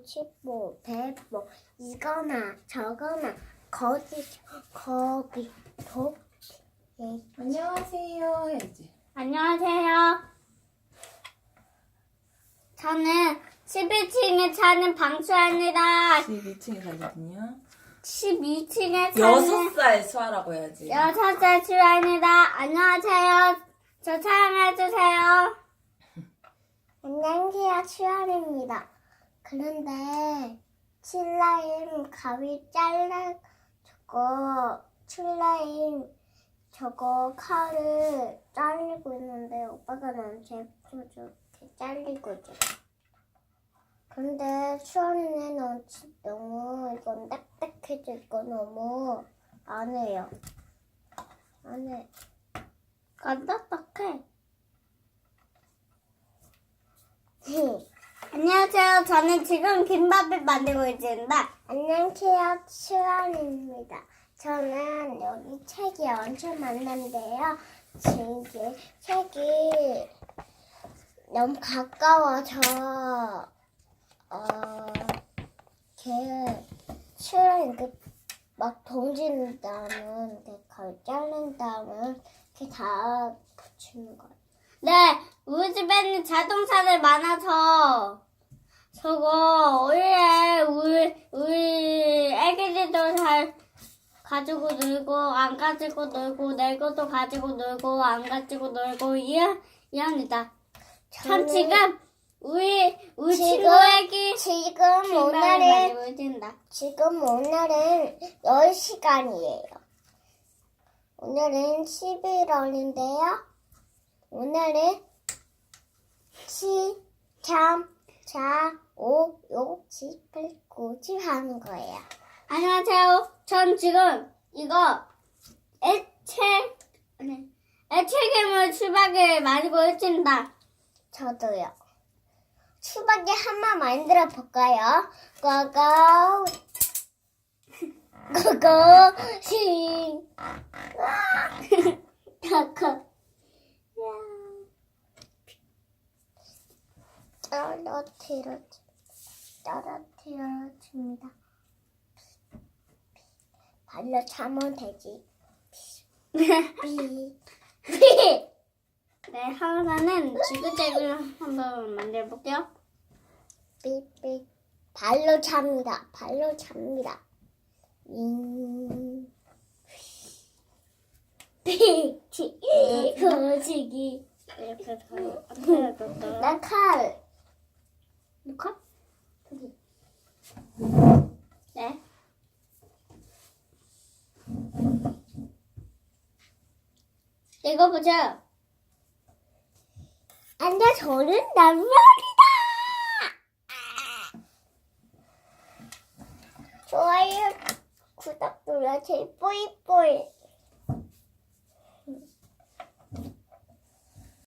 오십보, 백보, 이거나 저거나 거기 거기 도 예. 안녕하세요 해야지. 안녕하세요. 저는 11층에 사는 방수입니다. 12층에 살거든요. 12층에 사는 여섯 살 수아라고 해야지. 여섯 살 수아입니다. 안녕하세요. 저 사랑해주세요. 안녕하세요. 수아입니다. 그런데 칠라임 가위 잘라주고 칠라임 저거 칼을 잘리고 있는데 오빠가 나한테 저렇게 잘리고 있어. 근데 수아는 너무 이건 딱딱해져 있고 너무 안 해요. 안 해. 안 딱딱해. 안녕하세요. 저는 지금 김밥을 만들고 있습니다. 안녕하세요. 수아입니다. 저는 여기 책이 엄청 많은데요. 지금 책이 너무 가까워서 어, 걔 수아는 그막 던지는 다음은 이렇게 가위 자른 다음은 이렇게 다 붙이는 거예요. 네, 우리 집에는 자동차들 많아서 저거 원래 우리 우리 애기들도 잘 가지고 놀고 안 가지고 놀고 내 것도 가지고 놀고 안 가지고 놀고 이런 이합니다. 참 지금 우리 우리 친구 애기 지금 오늘은 지금 오늘은 10시간이에요. 오늘은 11월인데요. 오늘은 7, 3, 4, 5, 6, 7, 8, 9, 10 하는 거예요. 안녕하세요. 전 지금 이거 애체, 아니, 애체괴물 수박을 마시고 있습니다. 저도요. 수박이 한번 만들어 볼까요? 고고. 고고. 싱. 고고. 떨어뜨려 떨어뜨려 줍니다. 발로 차면 되지. 네, 하나는 지그재그 한번 만들어 볼게요. 삐삐. 발로 찹니다. 발로 찹니다. 음. 삐. 거시기. 이렇게 더. 나 칼. 칼? 네. 읽어보자. 안돼, 저는 남편이다! 좋아요, 구독 눌러주세요. 뿌이뿌이.